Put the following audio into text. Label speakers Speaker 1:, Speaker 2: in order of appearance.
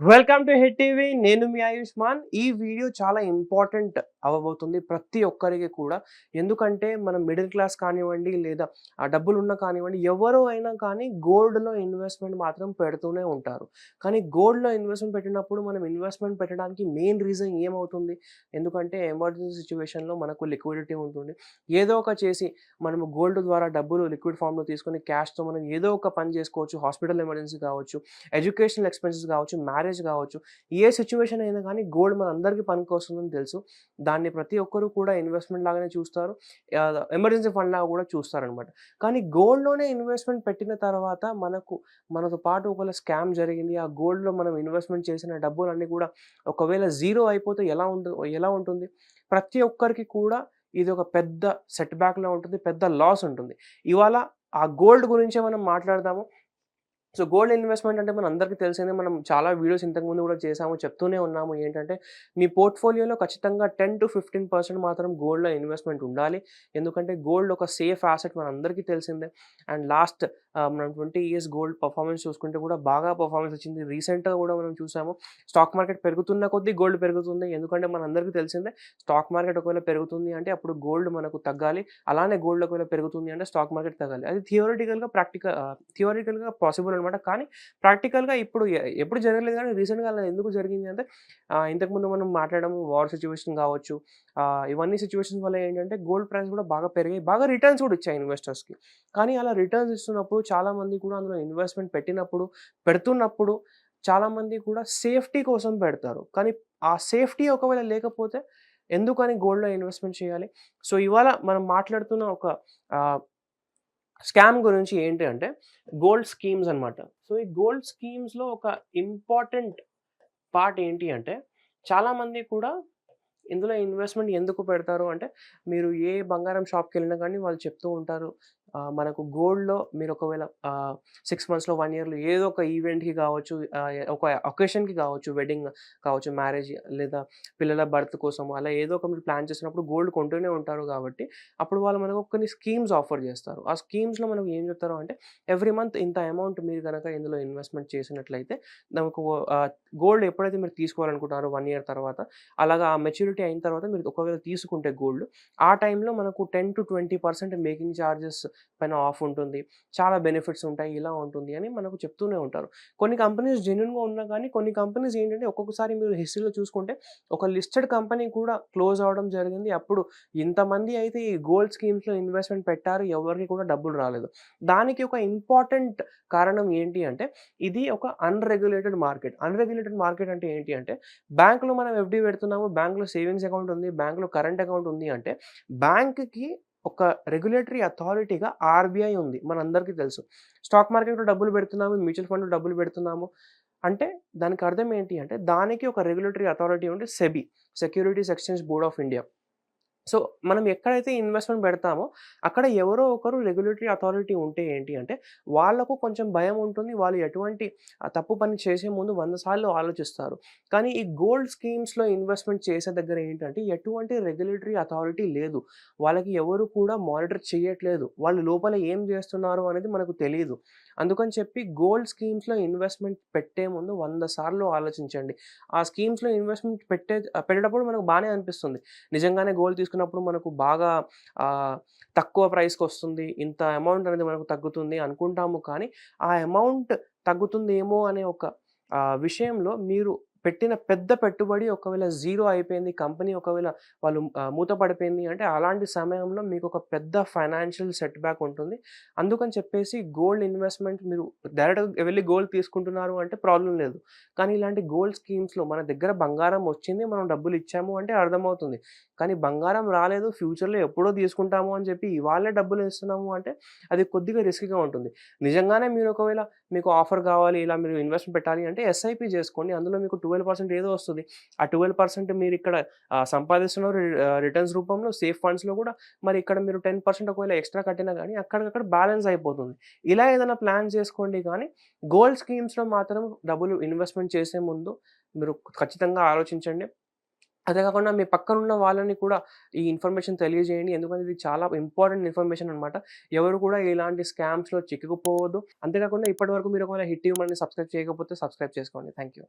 Speaker 1: Welcome to hit TV నేను మీ ఆయుష్మాన్. ఈ video చాలా ఇంపార్టెంట్ అవ్వబోతుంది ప్రతి ఒక్కరికి కూడా. ఎందుకంటే మనం మిడిల్ క్లాస్ కానివ్వండి లేదా ఆ డబ్బులు ఉన్న కానివ్వండి ఎవరు అయినా కానీ గోల్డ్లో ఇన్వెస్ట్మెంట్ మాత్రం పెడుతూనే ఉంటారు. కానీ గోల్డ్లో ఇన్వెస్ట్మెంట్ పెట్టినప్పుడు మనం ఇన్వెస్ట్మెంట్ పెట్టడానికి మెయిన్ రీజన్ ఏమవుతుంది? ఎందుకంటే ఎమర్జెన్సీ సిచ్యువేషన్లో మనకు లిక్విడిటీ ఉంటుంది. ఏదో ఒక చేసి మనం గోల్డ్ ద్వారా డబ్బులు లిక్విడ్ ఫామ్లో తీసుకొని క్యాష్తో మనం ఏదో ఒక పని చేసుకోవచ్చు. హాస్పిటల్ ఎమర్జెన్సీ కావచ్చు ఎడ్యుకేషనల్ ఎక్స్పెన్సెస్ కావచ్చు మ్యారేజ్ కావచ్చు ఏ సిచ్యువేషన్ అయినా కానీ గోల్డ్ మన అందరికీ పనికి వస్తుందని తెలుసు. దాన్ని ప్రతి ఒక్కరు కూడా ఇన్వెస్ట్మెంట్ లాగానే చూస్తారు. ఎమర్జెన్సీ ఫండ్ లాగా కూడా చూస్తారనమాట. కానీ గోల్డ్లోనే ఇన్వెస్ట్మెంట్ పెట్టిన తర్వాత మనకు మనతో పాటు ఒకవేళ స్కామ్ జరిగింది ఆ గోల్డ్లో మనం ఇన్వెస్ట్మెంట్ చేసిన డబ్బులన్నీ కూడా ఒకవేళ జీరో అయిపోతే ఎలా ఉంటుంది ఎలా ఉంటుంది? ప్రతి ఒక్కరికి కూడా ఇది ఒక పెద్ద సెట్ బ్యాక్లో ఉంటుంది పెద్ద లాస్ ఉంటుంది. ఇవాళ ఆ గోల్డ్ గురించే మనం మాట్లాడదాము. సో గోల్డ్ ఇన్వెస్ట్మెంట్ అంటే మన అందరికీ తెలిసిందే. మనం చాలా వీడియోస్ ఇంతకుముందు కూడా చేసాము చెప్తూనే ఉన్నాము. ఏంటంటే మీ పోర్ట్ఫోలియోలో ఖచ్చితంగా టెన్ టు ఫిఫ్టీన్ పర్సెంట్ మాత్రం గోల్డ్లో ఇన్వెస్ట్మెంట్ ఉండాలి. ఎందుకంటే గోల్డ్ ఒక సేఫ్ యాసెట్ మన అందరికీ తెలిసిందే. అండ్ లాస్ట్ మనం ట్వంటీ ఇయర్స్ గోల్డ్ పర్ఫార్మెన్స్ చూసుకుంటే కూడా బాగా పర్ఫార్మెన్స్ వచ్చింది. రీసెంట్గా కూడా మనం చూసాము స్టాక్ మార్కెట్ పెరుగుతున్న కొద్దీ గోల్డ్ పెరుగుతుంది. ఎందుకంటే మన అందరికీ తెలిసిందే స్టాక్ మార్కెట్ ఒకవేళ పెరుగుతుంది అంటే అప్పుడు గోల్డ్ మనకు తగ్గాలి. అలానే గోల్డ్ ఒకవేళ పెరుగుతుంది అంటే స్టాక్ మార్కెట్ తగ్గాలి. అది థియోరిటికల్గా ప్రాక్టికల్ థియోరిటికల్గా పాసిబుల్ అనమాట కానీ ప్రాక్టికల్గా ఇప్పుడు ఎప్పుడు జరగలేదు కానీ రీసెంట్గా అలా ఎందుకు జరిగింది అంటే ఇంతకుముందు మనం మాట్లాడము వార్ సిచ్యువేషన్ కావచ్చు ఇవన్నీ సిచ్యువేషన్స్ వల్ల ఏంటంటే గోల్డ్ ప్రైస్ కూడా బాగా పెరిగాయి. బాగా రిటర్న్స్ కూడా ఇచ్చాయి ఇన్వెస్టర్స్కి. కానీ అలా రిటర్న్స్ ఇస్తున్నప్పుడు చాలామంది కూడా అందులో ఇన్వెస్ట్మెంట్ పెట్టినప్పుడు పెడుతున్నప్పుడు చాలామంది కూడా సేఫ్టీ కోసం పెడతారు. కానీ ఆ సేఫ్టీ ఒకవేళ లేకపోతే ఎందుకని గోల్డ్లో ఇన్వెస్ట్మెంట్ చేయాలి? సో ఇవాళ మనం మాట్లాడుతున్న ఒక స్కామ్ గురించి ఏంటి అంటే గోల్డ్ స్కీమ్స్ అన్నమాట. సో ఈ గోల్డ్ స్కీమ్స్లో ఒక ఇంపార్టెంట్ పార్ట్ ఏంటి అంటే చాలామంది కూడా ఇందులో ఇన్వెస్ట్మెంట్ ఎందుకు పెడతారు అంటే మీరు ఏ బంగారం షాప్కి వెళ్ళినా కానీ వాళ్ళు చెప్తూ ఉంటారు మనకు గోల్డ్లో మీరు ఒకవేళ సిక్స్ మంత్స్లో వన్ ఇయర్లో ఏదో ఒక ఈవెంట్కి కావచ్చు ఒక ఒకేషన్కి కావచ్చు వెడ్డింగ్ కావచ్చు మ్యారేజ్ లేదా పిల్లల బర్త్ కోసం అలా ఏదో ఒక మీరు ప్లాన్ చేసినప్పుడు గోల్డ్ కొంటూనే ఉంటారు కాబట్టి అప్పుడు వాళ్ళు మనకు కొన్ని స్కీమ్స్ ఆఫర్ చేస్తారు. ఆ స్కీమ్స్లో మనకు ఏం చెప్తారు అంటే ఎవ్రీ మంత్ ఇంత అమౌంట్ మీరు కనుక ఇందులో ఇన్వెస్ట్మెంట్ చేసినట్లయితే మనకు గోల్డ్ ఎప్పుడైతే మీరు తీసుకోవాలనుకుంటున్నారో వన్ ఇయర్ తర్వాత అలాగా ఆ మెచ్యూరిటీ అయిన తర్వాత మీరు ఒకవేళ తీసుకుంటే గోల్డ్ ఆ టైంలో మనకు ten to twenty percent making charges పైన ఆఫ్ ఉంటుంది. చాలా బెనిఫిట్స్ ఉంటాయి. ఇలా ఉంటుంది అని మనకు చెప్తూనే ఉంటారు. కొన్ని కంపెనీస్ జెన్యున్గా ఉన్నా కానీ కొన్ని కంపెనీస్ ఏంటంటే ఒక్కొక్కసారి మీరు హిస్టరీలో చూసుకుంటే ఒక లిస్టెడ్ కంపెనీ కూడా క్లోజ్ అవడం జరిగింది. అప్పుడు ఇంతమంది అయితే ఈ గోల్డ్ స్కీమ్స్లో ఇన్వెస్ట్మెంట్ పెట్టారు. ఎవరికి కూడా డబ్బులు రాలేదు. దానికి ఒక ఇంపార్టెంట్ కారణం ఏంటి అంటే ఇది ఒక అన్రెగ్యులేటెడ్ మార్కెట్. అన్రెగ్యులేటెడ్ మార్కెట్ అంటే ఏంటి అంటే బ్యాంకులో మనం ఎఫ్డి పెడుతున్నాము. బ్యాంకులో సేవింగ్స్ అకౌంట్ ఉంది. బ్యాంకులో కరెంట్ అకౌంట్ ఉంది అంటే బ్యాంక్కి ఒక రెగ్యులేటరీ అథారిటీగా ఆర్బీఐ ఉంది. మనందరికీ తెలుసు. స్టాక్ మార్కెట్లో డబ్బులు పెడుతున్నాము మ్యూచువల్ ఫండ్లో డబ్బులు పెడుతున్నాము. అంటే దానికి అర్థం ఏంటి అంటే దానికి ఒక రెగ్యులేటరీ అథారిటీ ఉంటే SEBI securities exchange board of India so మనం ఎక్కడైతే ఇన్వెస్ట్మెంట్ పెడతామో అక్కడ ఎవరో ఒకరు రెగ్యులేటరీ అథారిటీ ఉంటే ఏంటి అంటే వాళ్ళకు కొంచెం భయం ఉంటుంది. వాళ్ళు ఎటువంటి ఆ తప్పు పని చేసే ముందు వంద సార్లు ఆలోచిస్తారు. కానీ ఈ గోల్డ్ స్కీమ్స్లో ఇన్వెస్ట్మెంట్ చేసే దగ్గర ఏంటంటే ఎటువంటి రెగ్యులేటరీ అథారిటీ లేదు. వాళ్ళకి ఎవరు కూడా మానిటర్ చేయట్లేదు. వాళ్ళు లోపల ఏం చేస్తున్నారు అనేది మనకు తెలియదు అందుకని చెప్పి గోల్డ్ స్కీమ్స్లో ఇన్వెస్ట్మెంట్ పెట్టే ముందు వంద సార్లు ఆలోచించండి. ఆ స్కీమ్స్లో ఇన్వెస్ట్మెంట్ పెట్టే పెట్టేటప్పుడు మనకు బాగానే అనిపిస్తుంది. నిజంగానే గోల్డ్ తీసుకున్నప్పుడు మనకు బాగా తక్కువ ప్రైస్కి వస్తుంది ఇంత అమౌంట్ అనేది మనకు తగ్గుతుంది అనుకుంటాము. కానీ ఆ అమౌంట్ తగ్గుతుందేమో అనే ఒక విషయంలో మీరు పెట్టిన పెద్ద పెట్టుబడి ఒకవేళ జీరో అయిపోయింది కంపెనీ ఒకవేళ వాళ్ళు మూతపడిపోయింది అంటే అలాంటి సమయంలో మీకు ఒక పెద్ద ఫైనాన్షియల్ సెట్ బ్యాక్ ఉంటుంది. అందుకని చెప్పేసి గోల్డ్ ఇన్వెస్ట్మెంట్ మీరు డైరెక్ట్గా వెళ్ళి గోల్డ్ తీసుకుంటున్నారు అంటే ప్రాబ్లం లేదు. కానీ ఇలాంటి గోల్డ్ స్కీమ్స్లో మన దగ్గర బంగారం వచ్చింది మనం డబ్బులు ఇచ్చాము అంటే అర్థమవుతుంది. కానీ బంగారం రాలేదు ఫ్యూచర్లో ఎప్పుడో తీసుకుంటాము అని చెప్పి ఇవాళే డబ్బులు ఇస్తున్నాము అంటే అది కొద్దిగా రిస్క్గా ఉంటుంది. నిజంగానే మీరు ఒకవేళ మీకు ఆఫర్ కావాలి ఇలా మీరు ఇన్వెస్ట్మెంట్ పెట్టాలి అంటే ఎస్ఐపి చేసుకోండి. అందులో మీకు ట్వెల్వ్ పర్సెంట్ ఏదో వస్తుంది. ఆ ట్వెల్వ్ పర్సెంట్ మీరు ఇక్కడ సంపాదిస్తున్న సంపాదిస్తున్నారు రిటర్న్స్ రూపంలో సేఫ్ ఫండ్స్లో కూడా మరి ఇక్కడ మీరు టెన్ పర్సెంట్ ఒకవేళ ఎక్స్ట్రా కట్టినా కానీ అక్కడికక్కడ బ్యాలెన్స్ అయిపోతుంది. ఇలా ఏదైనా ప్లాన్ చేసుకోండి కానీ గోల్డ్ స్కీమ్స్లో మాత్రం డబ్బులు ఇన్వెస్ట్మెంట్ చేసే ముందు మీరు ఖచ్చితంగా ఆలోచించండి. అదే కాకుండా మీ పక్కనున్న వాళ్ళని కూడా ఈ ఇన్ఫర్మేషన్ తెలియజేయండి. ఎందుకంటే ఇది చాలా ఇంపార్టెంట్ ఇన్ఫర్మేషన్ అనమాట. ఎవరు కూడా ఇలాంటి స్కామ్స్‌లో చిక్కుకుపోవద్దు. అంతే కాకుండా ఇప్పటివరకు మీరు ఒకవేళ హిట్ టీవీ మనల్ని సబ్స్క్రైబ్ చేయకపోతే సబ్స్క్రైబ్ చేసుకోండి. Thank you.